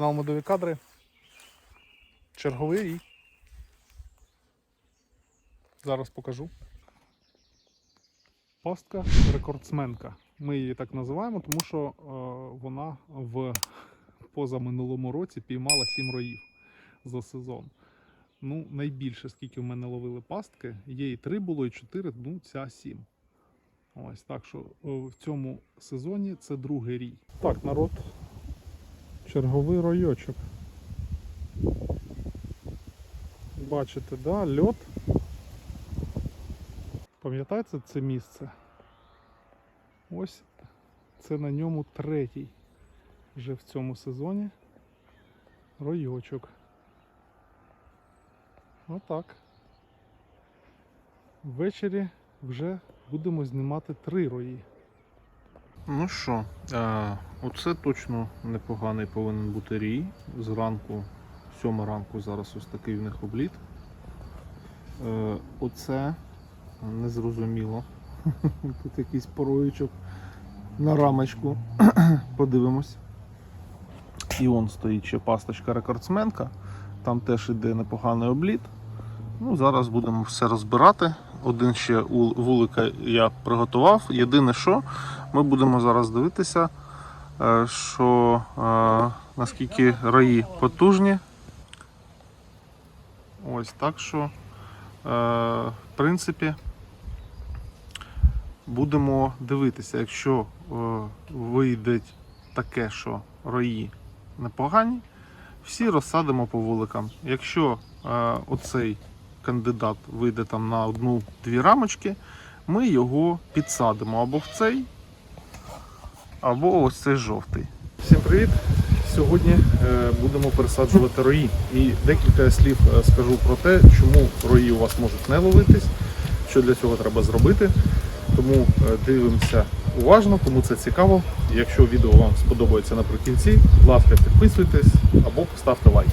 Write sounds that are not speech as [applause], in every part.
Канал Медові кадри. Черговий рій. Зараз покажу. Пастка рекордсменка. Ми її так називаємо, тому що е, вона в позаминулому році піймала 7 роїв за сезон. Ну, найбільше, скільки в мене ловили пастки, є і 3 було, і 4, ну ця 7. Ось так що е, в цьому сезоні це другий рій. Так, народ, черговий ройочок. Бачите, да, льот. Пам'ятаєте це місце? Ось це на ньому третій вже в цьому сезоні ройочок. Отак. Ввечері вже будемо знімати три рої. Ну що, е, оце точно непоганий повинен бути рій. Зранку, сьома ранку, зараз ось такий в них обліт. Е, оце незрозуміло. [laughs] Тут якийсь пороючок на рамочку. [clears throat] Подивимось. І он стоїть ще пасточка рекордсменка. Там теж іде непоганий обліт. Ну, зараз будемо все розбирати. Один ще вулика я приготував. Єдине, що ми будемо зараз дивитися, е, що е, наскільки раї потужні. Ось так що, е, в принципі, будемо дивитися, якщо вийде таке, що раї непогані, всі розсадимо по вуликам. Якщо оцей кандидат вийде там на одну-дві рамочки, ми його підсадимо або в цей, або ось цей жовтий. Всім привіт! Сьогодні е, будемо пересаджувати рої. І декілька слів е, скажу про те, чому рої у вас можуть не ловитись, що для цього треба зробити. Тому е, дивимося уважно, кому це цікаво. Якщо відео вам сподобається наприкінці, будь ласка, підписуйтесь або поставте лайк.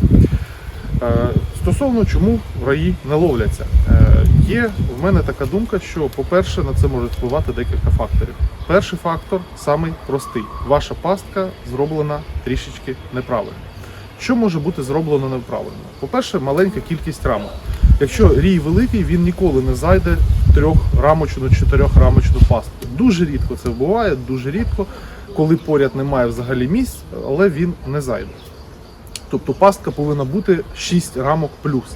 Стосовно чому раї не ловляться, Е, є в мене така думка, що, по-перше, на це можуть впливати декілька факторів. Перший фактор самий простий: ваша пастка зроблена трішечки неправильно. Що може бути зроблено неправильно? По-перше, маленька кількість рамок. Якщо рій великий, він ніколи не зайде в трьохрамочну, чотирьохрамочну пастку. Дуже рідко це буває, дуже рідко, коли поряд немає взагалі місць, але він не зайде. Тобто пастка повинна бути 6 рамок плюс.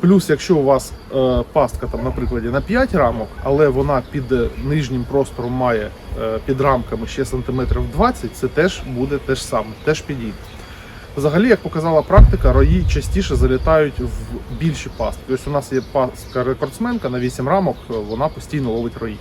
Плюс, якщо у вас е, пастка, там, наприклад, на 5 рамок, але вона під е, нижнім простором має е, під рамками ще сантиметрів 20, це теж буде те ж саме, теж підійде. Взагалі, як показала практика, рої частіше залітають в більші пастки. Ось у нас є пастка рекордсменка на 8 рамок, е, вона постійно ловить рої.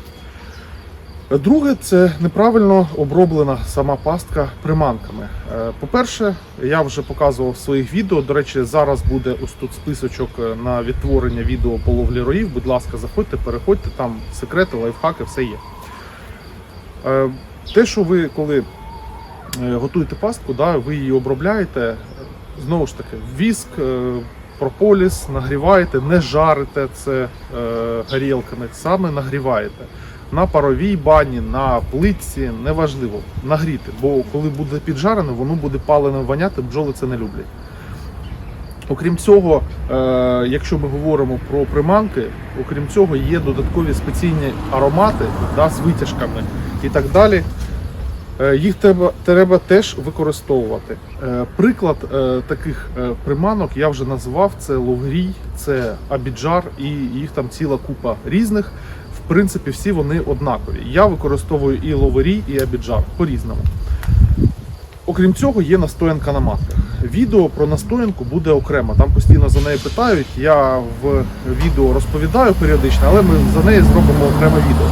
Друге, це неправильно оброблена сама пастка приманками. Е, По-перше, я вже показував в своїх відео. До речі, зараз буде ось тут списочок е, на відтворення відео по ловлі роїв. Будь ласка, заходьте, переходьте, там секрети, лайфхаки, все є. Е, Те, що ви коли готуєте пастку, да, ви її обробляєте, знову ж таки, віск, прополіс, нагріваєте, не жарите це горілками, саме нагріваєте на паровій бані, на плитці, неважливо, нагріти. Бо коли буде піджарено, воно буде паленим воняти, бджоли це не люблять. Окрім цього, е, якщо ми говоримо про приманки, окрім цього, є додаткові спеційні аромати да, з витяжками і так далі. Е, Їх треба, треба теж використовувати. Е, Приклад таких приманок я вже назвав: це ловгрій, це абіджар і їх там ціла купа різних. Принципі, всі вони однакові. Я використовую і ловерій, і абіджар по-різному. Окрім цього, є настоянка на матках. Відео про настоянку буде окремо. Там постійно за нею питають. Я в відео розповідаю періодично, але ми за неї зробимо окреме відео.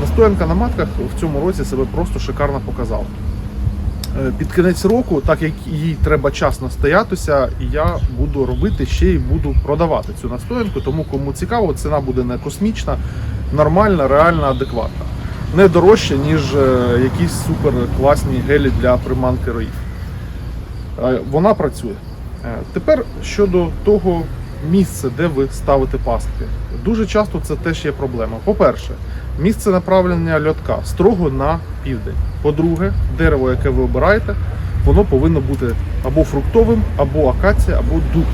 Настоянка на матках в цьому році себе просто шикарно показала. Е, Під кінець року, так як їй треба час настоятися, я буду робити ще й буду продавати цю настоянку. Тому кому цікаво, ціна буде не космічна, нормальна, реальна, адекватна. Не дорожча, ніж е, якісь супер класні гелі для приманки роїв. Е, Вона працює. Е, Тепер щодо того місця, де ви ставите пастки. Дуже часто це теж є проблема. По-перше, місце направлення льотка строго на південь. По-друге, дерево, яке ви обираєте, воно повинно бути або фруктовим, або акація, або дуб.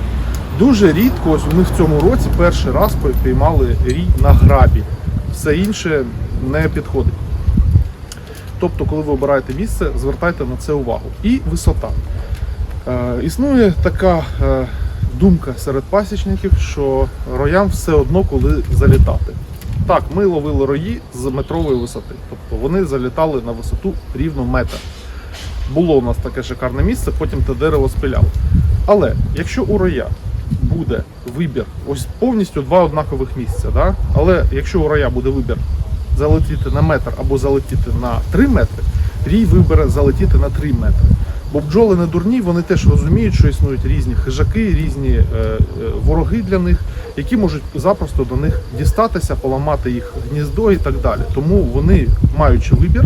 Дуже рідко, ось ми в цьому році перший раз піймали рій на грабі. Все інше не підходить. Тобто, коли ви обираєте місце, звертайте на це увагу. І висота. Е, існує така е, думка серед пасічників, що роям все одно коли залітати. Так, ми ловили рої з метрової висоти. Тобто вони залітали на висоту рівно метр. Було у нас таке шикарне місце, потім те дерево спиляли. Але якщо у роя буде вибір, ось повністю два однакових місця, да? але якщо у рая буде вибір залетіти на метр або залетіти на 3 метри, рій вибере залетіти на 3 метри. Бо бджоли не дурні, вони теж розуміють, що існують різні хижаки, різні е, е, вороги для них, які можуть запросто до них дістатися, поламати їх гніздо і так далі. Тому вони, маючи вибір,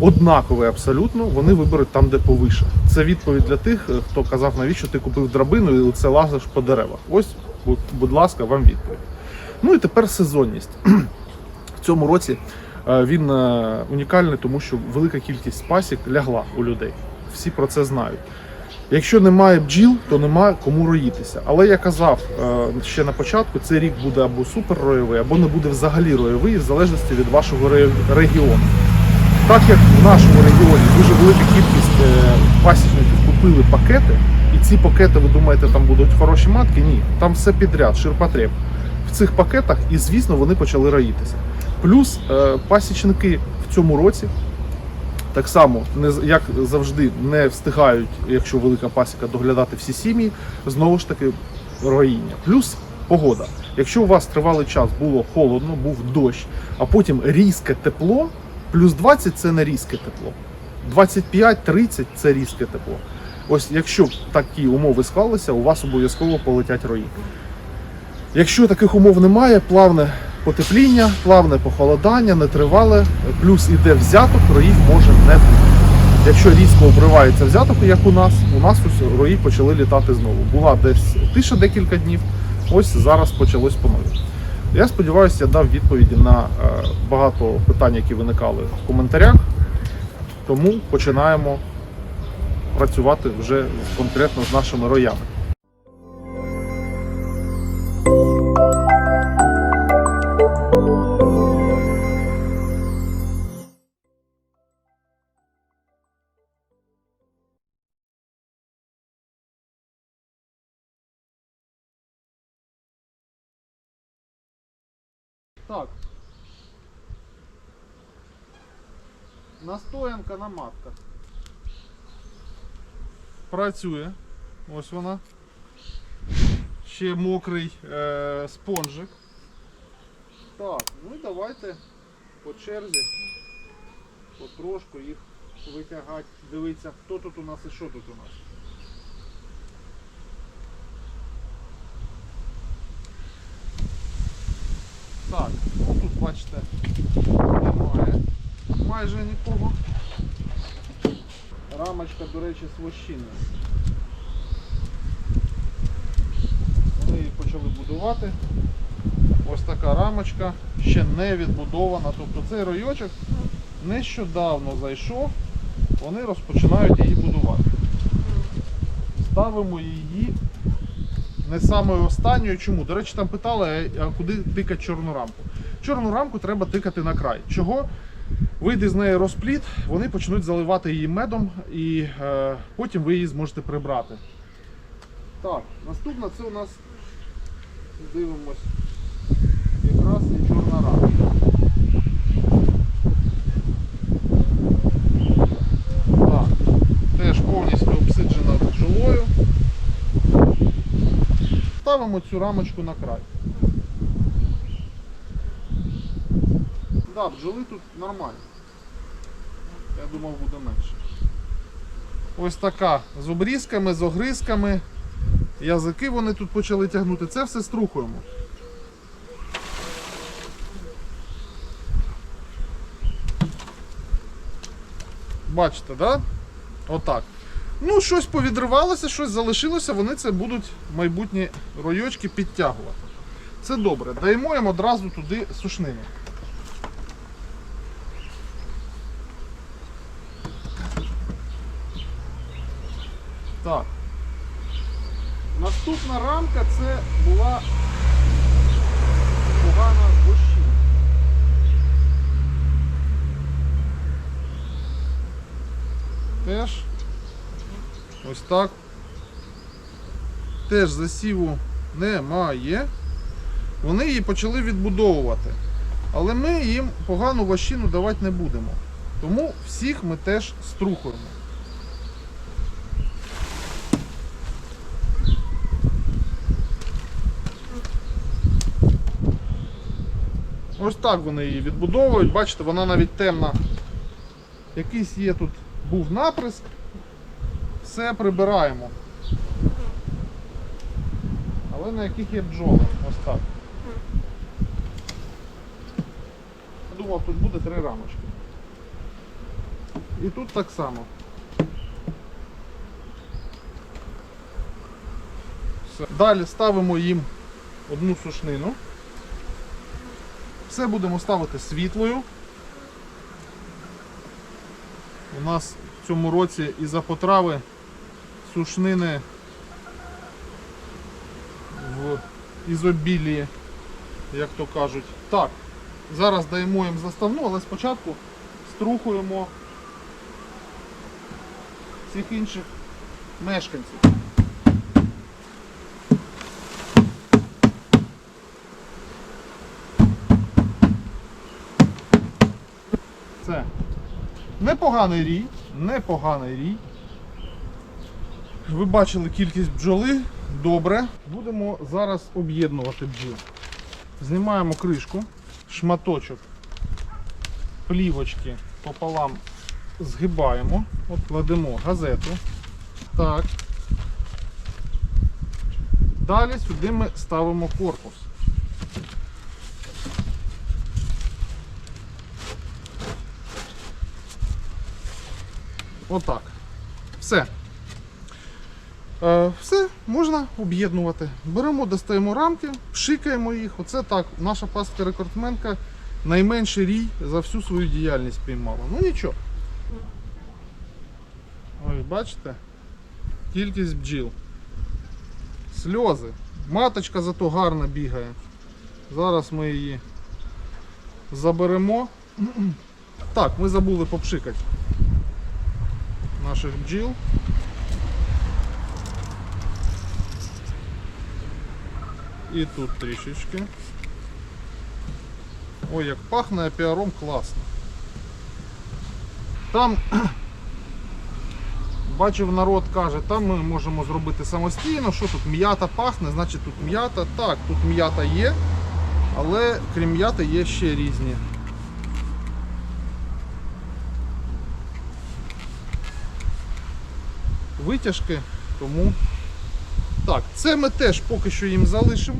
однаковий абсолютно, вони виберуть там, де повише. Це відповідь для тих, е, хто казав, навіщо ти купив драбину і це лазиш по деревах. Ось, будь- ласка, вам відповідь. Ну і тепер сезонність. [clears throat] В цьому році він унікальний, тому що велика кількість пасік лягла у людей. Всі про це знають. Якщо немає бджіл, то немає кому роїтися. Але я казав е, ще на початку, цей рік буде або супер роєвий, або не буде взагалі роєвий, в залежності від вашого регіону. Так як в нашому регіоні дуже велика кількість е, пасічників купили пакети, і ці пакети, ви думаєте, там будуть хороші матки? Ні, там все підряд, ширпотреб. В цих пакетах, і звісно, вони почали роїтися. Плюс е, пасічники в цьому році так само, як завжди, не встигають, якщо велика пасіка, доглядати всі сім'ї. Знову ж таки, роїння. Плюс погода. Якщо у вас тривалий час було холодно, був дощ, а потім різке тепло, плюс 20 це не різке тепло. 25-30 це різке тепло. Ось якщо такі умови склалися, у вас обов'язково полетять рої. Якщо таких умов немає, плавне потепління, плавне похолодання, нетривале, плюс іде взяток, роїв може не бути. Якщо різко обривається взяток, як у нас, у нас рої почали літати знову. Була десь тиша декілька днів, ось зараз почалось по нові. Я сподіваюся, я дав відповіді на е, багато питань, які виникали в коментарях. Тому починаємо працювати вже конкретно з нашими роями. Так. Настоянка на матках. Працює. Ось вона. Ще мокрий е, спонжик. Так, ну і давайте по черзі потрошку їх витягати, дивитися, хто тут у нас і що тут у нас. Так, ну тут бачите, немає майже нікого. Рамочка, до речі, з вощиною. Вони її почали будувати. Ось така рамочка, ще не відбудована. Тобто цей ройочок нещодавно зайшов, вони розпочинають її будувати. Ставимо її не самою останньою. Чому? До речі, там питали, а куди тикати чорну рамку. Чорну рамку треба тикати на край. Чого? Вийде з неї розпліт, вони почнуть заливати її медом і е, потім ви її зможете прибрати. Так, наступна це у нас дивимось якраз і чорна рамка. Теж повністю обсиджена бджолою. Ставимо цю рамочку на край. Да, бджоли тут нормально. Я думав буде менше. Ось така з обрізками, з огризками. Язики вони тут почали тягнути. Це все струхуємо. Бачите, да? Отак. Ну, щось повідривалося, щось залишилося, вони це будуть майбутні ройочки підтягувати. Це добре. Даємо їм одразу туди сушнину. Так. Наступна рамка це була погана вощина. Теж ось так. Теж засіву немає. Вони її почали відбудовувати. Але ми їм погану вощину давати не будемо. Тому всіх ми теж струхуємо. Ось так вони її відбудовують. Бачите, вона навіть темна. Якийсь є тут був наприск. Все прибираємо. Але на яких є бджоли. Ось так. Я думав, тут буде три рамочки. І тут так само. Все. Далі ставимо їм одну сушнину. Все будемо ставити світлою. У нас в цьому році із-за потрави сушнини в ізобілії, як то кажуть. Так, зараз даємо їм заставну, але спочатку струхуємо всіх інших мешканців. Це непоганий рій, непоганий рій. Ви бачили кількість бджоли. Добре. Будемо зараз об'єднувати бджіл. Знімаємо кришку, шматочок плівочки пополам згибаємо, от кладемо газету. Так. Далі сюди ми ставимо корпус. Отак. Все. Е, все, можна об'єднувати. Беремо, достаємо рамки, пшикаємо їх. Оце так. Наша пастка рекордсменка найменший рій за всю свою діяльність піймала. Ну нічого. Ось, бачите? Кількість бджіл. Сльози. Маточка зато гарно бігає. Зараз ми її заберемо. Так, ми забули попшикати наших бджіл. І тут трішечки. Ой, як пахне апіаром класно. Там [clears throat] бачив народ каже, там ми можемо зробити самостійно, що тут м'ята пахне, значить тут м'ята. Так, тут м'ята є, але крім м'яти є ще різні. Витяжки, тому так, це ми теж поки що їм залишимо.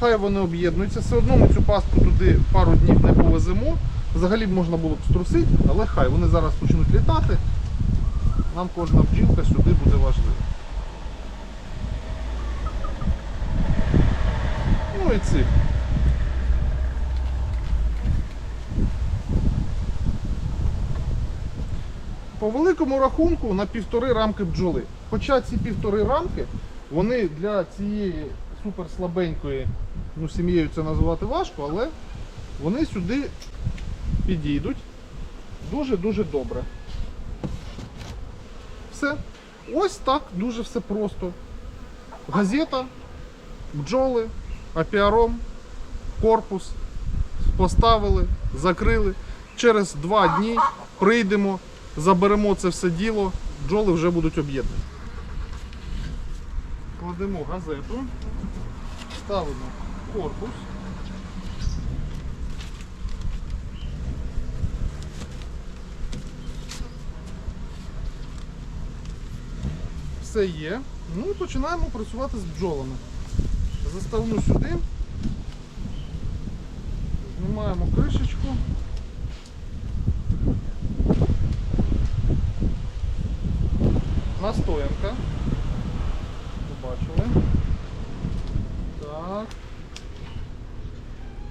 Хай вони об'єднуються. Все одно ми цю пастку туди пару днів не повеземо. Взагалі б можна було б струсити, але хай вони зараз почнуть літати. Нам кожна бджілка сюди буде важлива. Ну і цих. По великому рахунку на півтори рамки бджоли. Хоча ці півтори рамки, вони для цієї суперслабенької, ну сім'єю це називати важко, але вони сюди підійдуть дуже-дуже добре. Все. Ось так дуже все просто. Газета, бджоли, апіаром, корпус поставили, закрили. Через два дні прийдемо, заберемо це все діло, бджоли вже будуть об'єднані. Кладемо газету, ставимо корпус. Все є. Ну і починаємо працювати з бджолами. Заставну сюди. Знімаємо кришечку. Настоянка. Побачили. Так.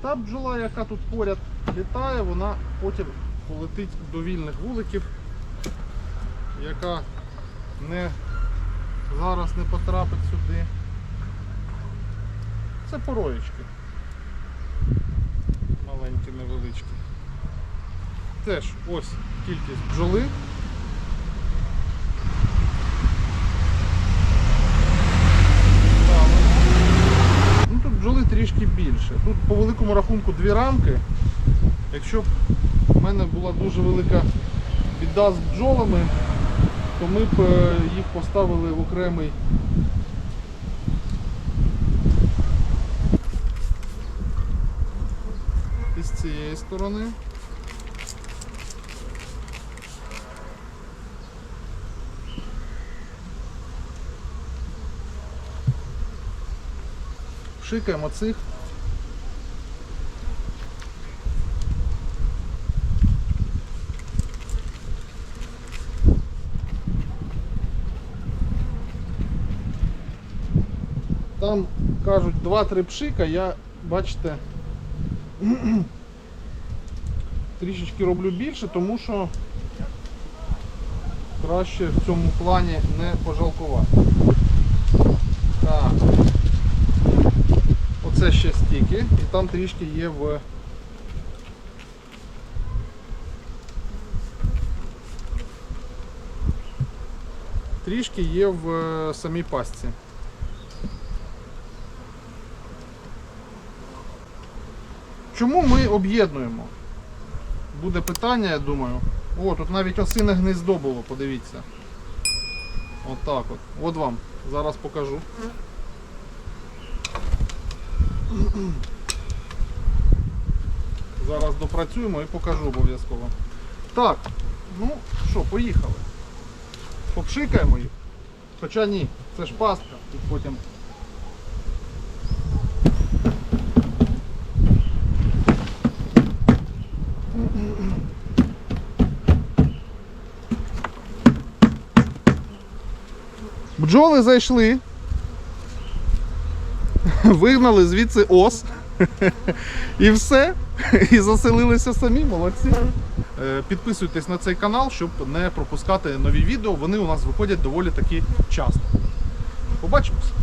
Та бджола, яка тут поряд літає, вона потім полетить до вільних вуликів, яка не зараз не потрапить сюди. Це пороєчки. Маленькі, невеличкі. Теж ось кількість бджоли. Ставимо. Ну тут бджоли трішки більше. Тут по великому рахунку дві рамки. Якщо б в мене була дуже велика біда з бджолами, то ми б е, їх поставили в окремий. І з цієї сторони. Шикаємо цих. Там кажуть 2-3 пшика, я бачите [clears throat] трішечки роблю більше, тому що краще в цьому плані не пожалкувати. Так. Оце ще стільки, і там трішки є в. Трішки є в е, самій пастці. Чому ми об'єднуємо? Буде питання, я думаю. О, тут навіть осине гнездо було, подивіться. Отак от. От вам. Зараз покажу. Зараз допрацюємо і покажу обов'язково. Так, ну що, поїхали. Попшикаємо їх. Хоча ні, це ж пастка. Тут потім Бджоли зайшли. Вигнали звідси ос. І все. І заселилися самі, молодці. Е, Підписуйтесь на цей канал, щоб не пропускати нові відео. Вони у нас виходять доволі таки часто. Побачимось!